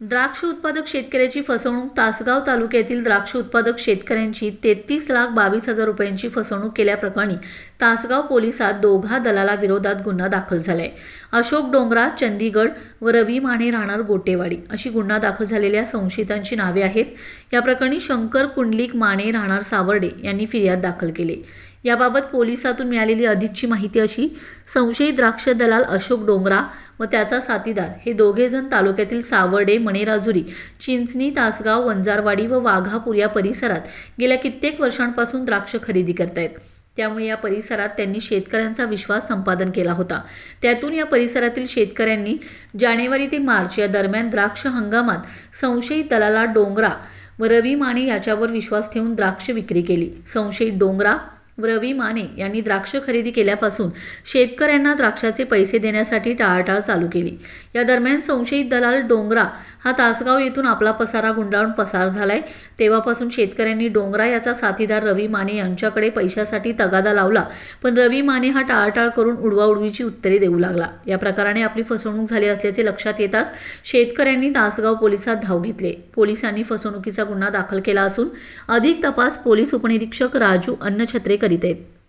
द्राक्ष उत्पादक शेतकऱ्याची फसवणूक तासगाव तालुक्यातील द्राक्ष उत्पादक शेतकऱ्यांची तेहतीस लाख बावीस हजार रुपयांची फसवणूक केल्याप्रकरणी तासगाव पोलिसात दोघा दलाला विरोधात गुन्हा दाखल झालाय. अशोक डोंगरा चंदीगड व रवी माने राहणार गोटेवाडी अशी गुन्हा दाखल झालेल्या संशयितांची नावे आहेत. या प्रकरणी शंकर कुंडलिक माने राहणार सावर्डे यांनी फिर्याद दाखल केली. याबाबत पोलिसातून मिळालेली अधिकची माहिती अशी संशयित द्राक्ष दलाल अशोक डोंगरा व त्याचा साथीदार. हे दोघेजण तालुक्यातील सावर्डे मणेराजुरी चिंचणी तासगाव वंजारवाडी व वाघापूर या परिसरात गेल्या कित्येक वर्षांपासून द्राक्ष खरेदी करतायत. त्यामुळे या परिसरात त्यांनी शेतकऱ्यांचा विश्वास संपादन केला होता. त्यातून या परिसरातील शेतकऱ्यांनी जानेवारी ते मार्च या दरम्यान द्राक्ष हंगामात संशयित दलाला डोंगरा व रवी माने याच्यावर विश्वास ठेवून द्राक्ष विक्री केली. संशयित डोंगरा रवी माने यांनी द्राक्ष खरेदी केल्यापासून शेतकऱ्यांना द्राक्षाचे पैसे देण्यासाठी टाळाटाळ चालू केली. या दरम्यान संशयित दलाल डोंगरा हा तासगाव येथून आपला पसारा गुंडाळून पसार झालाय. तेव्हापासून शेतकऱ्यांनी डोंगरा याचा साथीदार रवी माने यांच्याकडे पैशासाठी तगादा लावला पण रवी माने हा टाळाटाळ करून उडवाउडवीची उत्तरे देऊ लागला. या प्रकाराने आपली फसवणूक झाली असल्याचे लक्षात येताच शेतकऱ्यांनी तासगाव पोलिसात धाव घेतले. पोलिसांनी फसवणुकीचा गुन्हा दाखल केला असून अधिक तपास पोलीस उपनिरीक्षक राजू अन्नछत्रेकर करीत आहेत